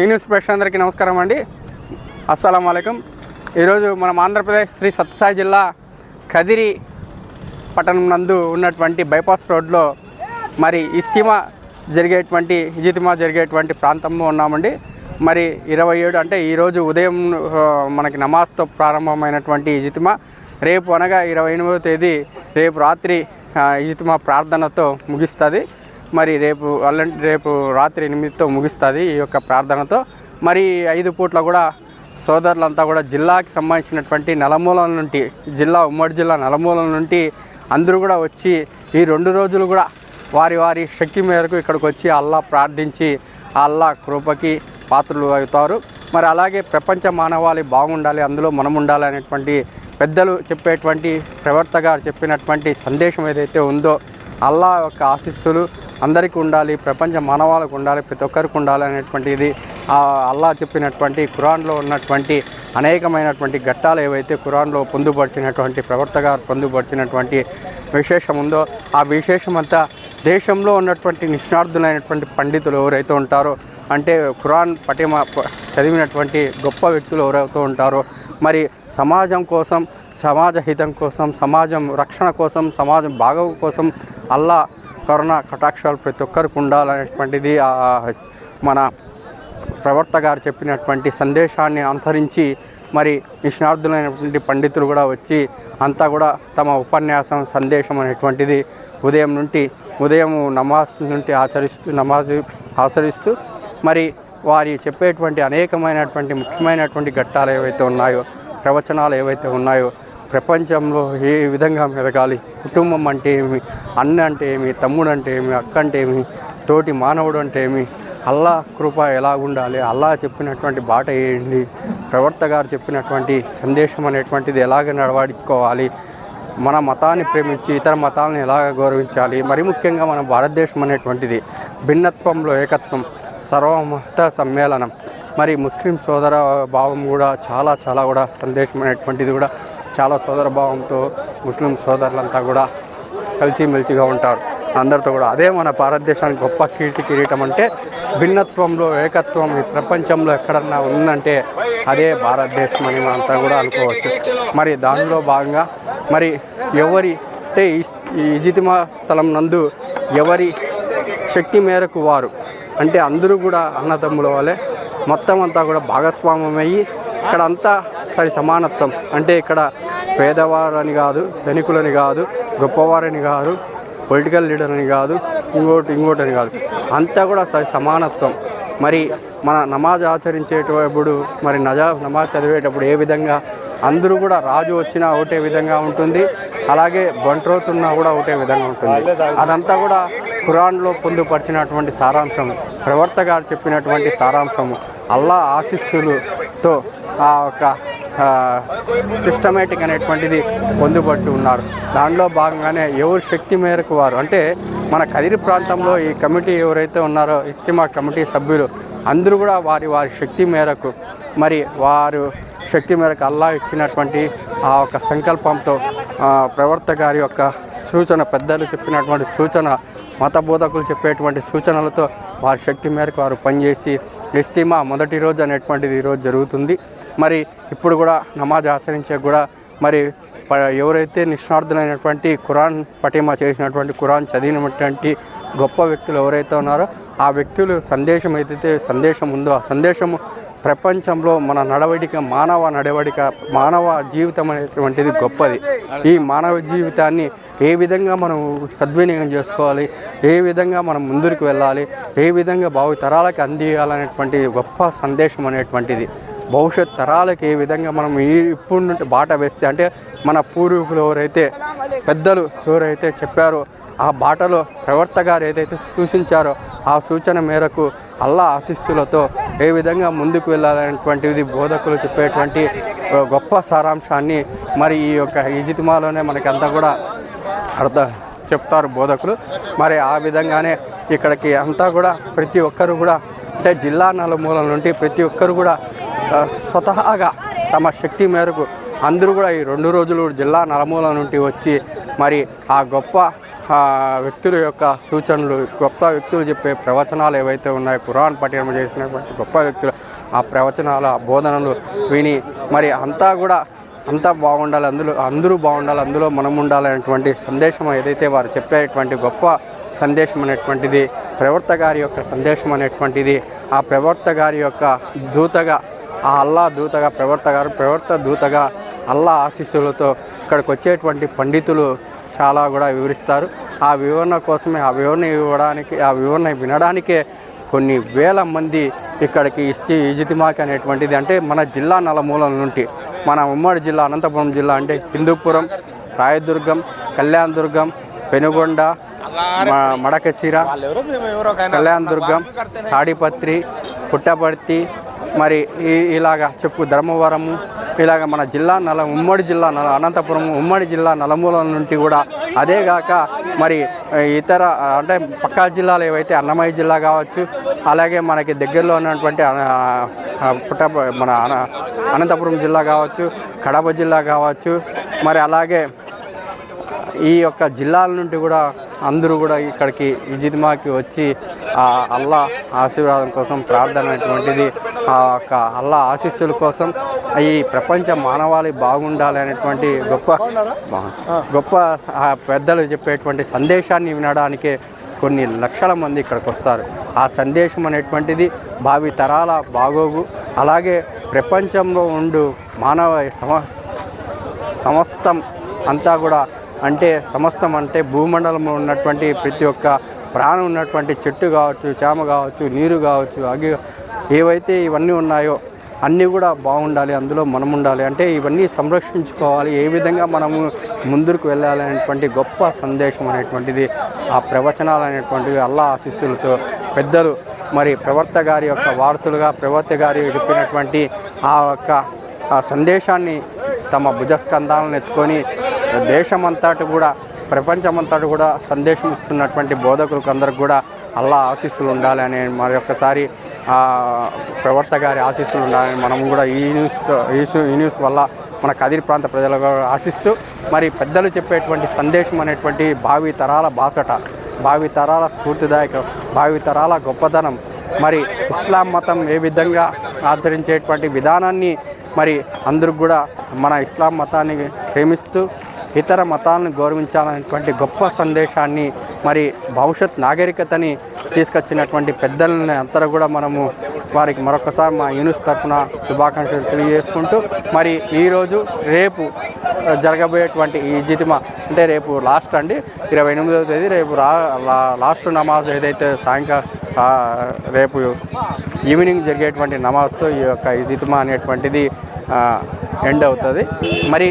ఈ న్యూస్ ప్రేక్షకులందరికీ నమస్కారం అండి. అస్సలం అయికం ఈరోజు మనం ఆంధ్రప్రదేశ్ శ్రీ సత్యసాయి జిల్లా కదిరి పట్టణం నందు ఉన్నటువంటి బైపాస్ రోడ్లో మరి ఇస్తిమా జరిగేటువంటి ఇజితిమా జరిగేటువంటి ప్రాంతంలో ఉన్నామండి. మరి ఇరవై ఏడు అంటే ఈరోజు ఉదయం మనకి నమాజ్తో ప్రారంభమైనటువంటి ఇజితిమా. రేపు అనగా ఇరవై ఎనిమిదవ తేదీ రేపు రాత్రి ఇజితిమా ప్రార్థనతో ముగిస్తుంది. మరి రేపు అల్లంటి రేపు రాత్రి ఎనిమిదితో ముగిస్తుంది ఈ యొక్క ప్రార్థనతో. మరి ఐదు పూట్ల కూడా సోదరులంతా కూడా జిల్లాకి సంబంధించినటువంటి నలమూలల నుండి జిల్లా ఉమ్మడి జిల్లా నలమూలం నుండి అందరూ కూడా వచ్చి ఈ రెండు రోజులు కూడా వారి వారి శక్తి మేరకు ఇక్కడికి వచ్చి అల్లా ప్రార్థించి ఆ అల్లా కృపకి పాత్రలు అవుతారు. మరి అలాగే ప్రపంచ మానవాళి బాగుండాలి అందులో మనం ఉండాలి అనేటువంటి పెద్దలు చెప్పేటువంటి ప్రవర్త గారు చెప్పినటువంటి సందేశం ఏదైతే ఉందో అల్లా యొక్క ఆశీస్సులు అందరికీ ఉండాలి ప్రపంచ మానవాళికి ఉండాలి ప్రతి ఒక్కరికి ఉండాలి అనేటువంటిది ఇది అల్లా చెప్పినటువంటి ఖురాన్లో ఉన్నటువంటి అనేకమైనటువంటి ఘట్టాలు ఏవైతే ఖురాన్లో పొందుపరిచినటువంటి ప్రవర్తగా పొందుపరిచినటువంటి విశేషం ఉందో ఆ విశేషం అంతా దేశంలో ఉన్నటువంటి నిష్ణార్థులైనటువంటి పండితులు ఎవరైతే ఉంటారో అంటే ఖురాన్ పటిమ చదివినటువంటి గొప్ప వ్యక్తులు ఎవరైతే ఉంటారో మరి సమాజం కోసం సమాజ హితం కోసం సమాజం రక్షణ కోసం సమాజం బాగోగు కోసం అల్లా కరుణ కటాక్షాలు ప్రతి ఒక్కరికి ఉండాలనేటువంటిది మన ప్రవర్త గారు చెప్పినటువంటి సందేశాన్ని అనుసరించి మరి నిష్ణార్థులైనటువంటి పండితులు కూడా వచ్చి అంతా కూడా తమ ఉపన్యాసం సందేశం అనేటువంటిది ఉదయం నుండి ఉదయం నమాజ్ నుండి ఆచరిస్తూ నమాజ్ ఆచరిస్తూ మరి వారి చెప్పేటువంటి అనేకమైనటువంటి ముఖ్యమైనటువంటి ఘట్టాలు ఏవైతే ఉన్నాయో ప్రవచనాలు ఏవైతే ఉన్నాయో ప్రపంచంలో ఏ విధంగా మెదగాలి కుటుంబం అంటే ఏమి? అన్న అంటే ఏమి? తమ్ముడు అంటే ఏమి? అక్క అంటే ఏమి? తోటి మానవుడు అంటే ఏమి? అల్లా కృప ఎలా ఉండాలి? అల్లా చెప్పినటువంటి బాట ఏంటి? ప్రవర్త గారు చెప్పినటువంటి సందేశం అనేటువంటిది ఎలాగ నడవాడించుకోవాలి మన మతాన్ని ప్రేమించి ఇతర మతాలను ఎలాగ గౌరవించాలి? మరి ముఖ్యంగా మన భారతదేశం అనేటువంటిది భిన్నత్వంలో ఏకత్వం సర్వమత సమ్మేళనం. మరి ముస్లిం సోదర భావం కూడా చాలా చాలా కూడా సందేశం అనేటువంటిది కూడా చాలా సోదర భావంతో ముస్లిం సోదరులంతా కూడా కలిసిమెలిసిగా ఉంటారు. అందరితో కూడా అదే మన భారతదేశానికి గొప్ప కీర్తి కిరీటం అంటే భిన్నత్వంలో ఏకత్వం ఈ ప్రపంచంలో ఎక్కడన్నా ఉందంటే అదే భారతదేశం అని మనంతా కూడా అనుకోవచ్చు. మరి దానిలో భాగంగా మరి ఎవరి అంటే ఈ ఇజితిమా స్థలం నందు ఎవరి శక్తి మేరకు వారు? అంటే అందరూ కూడా అన్నదమ్ముల వలె మొత్తం అంతా కూడా భాగస్వామ్యం అయ్యి ఇక్కడ అంతా సరి సమానత్వం అంటే ఇక్కడ పేదవారని కాదు ధనికులని కాదు గొప్పవారని కాదు పొలిటికల్ లీడర్ అని కాదు ఇంకోటి ఇంకోటి అని కాదు. అంతా కూడా సరి సమానత్వం. మరి మన నమాజ్ ఆచరించేటప్పుడు మరి నజా నమాజ్ చదివేటప్పుడు ఏ విధంగా అందరూ కూడా రాజు వచ్చినా ఒకటే విధంగా ఉంటుంది అలాగే బంట్రోతున్నా కూడా ఒకటే విధంగా ఉంటుంది. అదంతా కూడా ఖురాన్లో పొందుపరిచినటువంటి సారాంశం. ప్రవర్త గారు చెప్పినటువంటి సారాంశము. అల్లా ఆశీస్సులతో ఆ యొక్క సిస్టమేటిక్ అనేటువంటిది పొందుపరిచి ఉన్నారు. దానిలో భాగంగానే ఎవరి శక్తి మేరకు వారు అంటే మన కదిరి ప్రాంతంలో ఈ కమిటీ ఎవరైతే ఉన్నారో ఇస్తిమా కమిటీ సభ్యులు అందరూ కూడా వారి వారి శక్తి మేరకు మరి వారు శక్తి మేరకు అల్లా ఇచ్చినటువంటి ఆ యొక్క సంకల్పంతో ప్రవర్త గారి యొక్క సూచన పెద్దలు చెప్పినటువంటి సూచన మత బోధకులు చెప్పేటువంటి సూచనలతో వారి శక్తి మేరకు వారు పనిచేసి ఇస్తీమా మొదటి రోజు అనేటువంటిది ఈరోజు జరుగుతుంది. మరి ఇప్పుడు కూడా నమాజ్ ఆచరించే కూడా మరి ప- ఎవరైతే నిష్ణార్థులైనటువంటి ఖురాన్ పటిమ చేసినటువంటి ఖురాన్ చదివినటువంటి గొప్ప వ్యక్తులు ఎవరైతే ఉన్నారో ఆ వ్యక్తులు సందేశం ఏదైతే సందేశం ఉందో ఆ సందేశము ప్రపంచంలో మన నడవడిక మానవ నడవడిక మానవ జీవితం అనేటువంటిది గొప్పది. ఈ మానవ జీవితాన్ని ఏ విధంగా మనం సద్వినియోగం చేసుకోవాలి ఏ విధంగా మనం ముందుకు వెళ్ళాలి ఏ విధంగా భావి తరాలకు అందియాలనేటువంటి గొప్ప సందేశం అనేటువంటిది. భవిష్యత్ తరాలకు ఏ విధంగా మనం ఈ ఇప్పుడు నుండి బాట వేస్తే అంటే మన పూర్వీకులు ఎవరైతే పెద్దలు ఎవరైతే చెప్పారో ఆ బాటలో ప్రవర్త గారు ఏదైతే సూచించారో ఆ సూచన మేరకు అల్లా ఆశీస్సులతో ఏ విధంగా ముందుకు వెళ్ళాలనేటువంటిది బోధకులు చెప్పేటువంటి గొప్ప సారాంశాన్ని మరి ఈ యొక్క ఈజితిమాలోనే మనకంతా కూడా అర్థ చెప్తారు బోధకులు. మరి ఆ విధంగానే ఇక్కడికి అంతా కూడా ప్రతి ఒక్కరు కూడా అంటే జిల్లా నలుమూలల నుండి ప్రతి ఒక్కరు కూడా స్వతహాగా తమ శక్తి మేరకు అందరూ కూడా ఈ రెండు రోజులు జిల్లా నలుమూల నుండి వచ్చి మరి ఆ గొప్ప వ్యక్తుల యొక్క సూచనలు గొప్ప వ్యక్తులు చెప్పే ప్రవచనాలు ఏవైతే ఉన్నాయో పురాణ పఠనం చేసినటువంటి గొప్ప వ్యక్తులు ఆ ప్రవచనాల బోధనలు విని మరి అంతా కూడా అంతా బాగుండాలి అందులో అందరూ బాగుండాలి అందులో మనం ఉండాలనేటువంటి సందేశం ఏదైతే వారు చెప్పేటువంటి గొప్ప సందేశం అనేటువంటిది ప్రవర్త గారి యొక్క సందేశం అనేటువంటిది ఆ ప్రవర్త గారి యొక్క దూతగా ఆ అల్లా దూతగా ప్రవర్త గారు ప్రవర్త దూతగా అల్లా ఆశీస్సులతో ఇక్కడికి వచ్చేటువంటి పండితులు చాలా కూడా వివరిస్తారు. ఆ వివరణ కోసమే ఆ వివరణ ఇవ్వడానికి ఆ వివరణ వినడానికే కొన్ని వేల మంది ఇక్కడికి ఇష్టి ఇజితిమాకి అనేటువంటిది. అంటే మన జిల్లా నలుమూలల నుండి మన ఉమ్మడి జిల్లా అనంతపురం జిల్లా అంటే హిందూపురం రాయదుర్గం కళ్యాణదుర్గం పెనుగొండ మ- మడకశిర కళ్యాణదుర్గం తాడిపత్రి పుట్టపర్తి మరి ఈ ఇలాగా చెప్పు ధర్మవరము ఇలాగ మన జిల్లా నల ఉమ్మడి జిల్లా నల అనంతపురం ఉమ్మడి జిల్లా నలమూల నుండి కూడా అదేగాక మరి ఇతర అంటే పక్కా జిల్లాలు ఏవైతే అన్నమయ్య జిల్లా కావచ్చు అలాగే మనకి దగ్గరలో ఉన్నటువంటి పుట్ట మన అన- అనంతపురం జిల్లా కావచ్చు కడప జిల్లా కావచ్చు మరి అలాగే ఈ యొక్క జిల్లాల నుండి కూడా అందరూ కూడా ఇక్కడికి ఇజిద్మాకి వచ్చి ఆ అల్లా ఆశీర్వాదం కోసం ప్రార్థన అనేటువంటిది ఆ యొక్క అల్లా ఆశీస్సుల కోసం ఈ ప్రపంచ మానవాళి బాగుండాలి అనేటువంటి గొప్ప గొప్ప పెద్దలు చెప్పేటువంటి సందేశాన్ని వినడానికి కొన్ని లక్షల మంది ఇక్కడికి వస్తారు. ఆ సందేశం అనేటువంటిది భావి తరాల బాగోగు. అలాగే ప్రపంచంలో ఉండు మానవ సమ సమస్తం అంతా కూడా అంటే సమస్తం అంటే భూమండలంలో ఉన్నటువంటి ప్రతి ఒక్క ప్రాణం ఉన్నటువంటి చెట్టు కావచ్చు చేమ కావచ్చు నీరు కావచ్చు అగ్గి ఏవైతే ఇవన్నీ ఉన్నాయో అన్నీ కూడా బాగుండాలి అందులో మనం ఉండాలి అంటే ఇవన్నీ సంరక్షించుకోవాలి. ఏ విధంగా మనము ముందుకు వెళ్ళాలి అనేటువంటి గొప్ప సందేశం అనేటువంటిది ఆ ప్రవచనాలు అనేటువంటివి అల్లా ఆశీస్సులతో పెద్దలు మరి ప్రవర్త గారి యొక్క వారసులుగా ప్రవర్త గారి చెప్పినటువంటి ఆ యొక్క ఆ సందేశాన్ని తమ భుజస్కంధాలను ఎత్తుకొని దేశమంతటి కూడా ప్రపంచమంతటా కూడా సందేశం ఇస్తున్నటువంటి బోధకులకు అందరికి కూడా అల్లా ఆశీస్సులు ఉండాలి అని మరొకసారి ప్రవర్త గారి ఆశీస్సులు ఉండాలని మనం కూడా ఈ న్యూస్తో ఈ న్యూస్- ఈ న్యూస్ వల్ల మన కదిరి ప్రాంత ప్రజలకు ఆశిస్తూ మరి పెద్దలు చెప్పేటువంటి సందేశం అనేటువంటి భావి తరాల బాసట భావి తరాల స్ఫూర్తిదాయక భావి తరాల గొప్పతనం మరి ఇస్లాం మతం ఏ విధంగా ఆచరించేటువంటి విధానాన్ని మరి అందరికి కూడా మన ఇస్లాం మతాన్ని ప్రేమిస్తూ ఇతర మతాలను గౌరవించాలనేటువంటి గొప్ప సందేశాన్ని మరి భవిష్యత్ నాగరికతని తీసుకొచ్చినటువంటి పెద్దలని అంతా కూడా మనము వారికి మరొకసారి మా యూనిస్ తరఫున శుభాకాంక్షలు తెలియజేసుకుంటూ మరి ఈరోజు రేపు జరగబోయేటువంటి ఈ జితిమ అంటే రేపు లాస్ట్ అండి. ఇరవై ఎనిమిదవ తేదీ రేపు రా లా- లాస్ట్ నమాజ్ ఏదైతే సాయంకాలం రేపు ఈవినింగ్ జరిగేటువంటి నమాజ్తో ఈ యొక్క ఈ జితిమ అనేటువంటిది ఎండ్ అవుతుంది. మరి